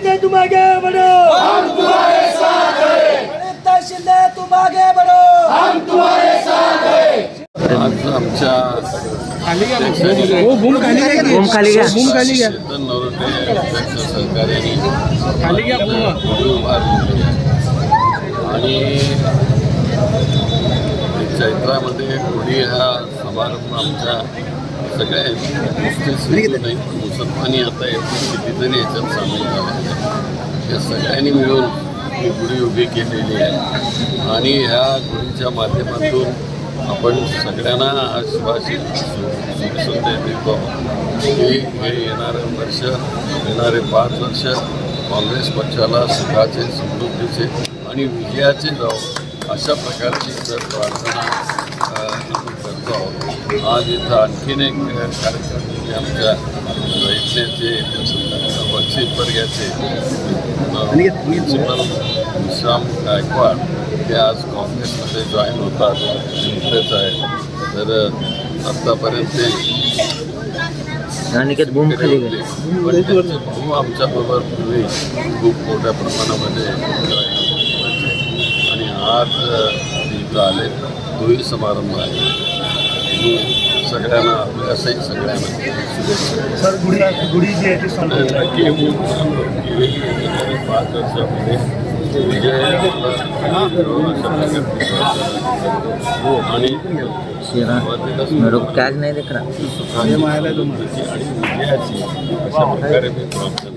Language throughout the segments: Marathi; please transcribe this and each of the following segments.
दे तुम आगे बढ़ो। हम तुम्हारे साथ हैं। प्रणिता शिंदे तुम आगे बढ़ो। हम तुम्हारे साथ हैं। आज आमच्या बूम खाली घ्या चेतन नरोटे यांच्या सहकार्याने खाली घ्या आणि चैत्रामध्ये होळी हा समारंभ आमच्या गोष्टी सुरू नाही मुसलमानी आता कितीतरी याच्यात सामील झाले या सगळ्यांनी मिळून ही गुढी उभी केलेली आहे. आणि ह्या गुढीच्या माध्यमातून आपण सगळ्यांना आश्वासित संदेश देतो की हे येणारं वर्ष येणारे पाच वर्ष काँग्रेस पक्षाला सुखाचे समृद्धीचे आणि विजयाचे जाऊ अशा प्रकारची जर प्रार्थना करतो आहोत. आज इथं आणखीन एक कार्यक्रम म्हणजे आमच्या इथल्याचे बक्षीस वर्गाचे प्रिन्सिपल विश्राम गायकवाड ते आज काँग्रेसमध्ये जॉईन होतात. इथेच आहे. तर आत्तापर्यंत ते अनिकेत खाली भाऊ आमच्याबरोबर पूर्वी खूप मोठ्या प्रमाणामध्ये. आणि आज इथं आले. तोही समारंभ आहे. सगळ्यांना आपल्यासही सगळ्यांना. सर गुढी गुढी जी आहे. ती नक्की येणारे पाच वर्षामध्ये विजय हो आणि शिरा. मेरे को कैच नहीं दिख रहा सुखाची आणि विजयाची अशा प्रकारे मी प्रार्थना करतो.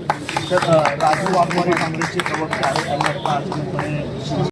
तर अ, राजू वाघमारे काँग्रेसचे प्रवक्ते आहेत. त्यांनी आता आज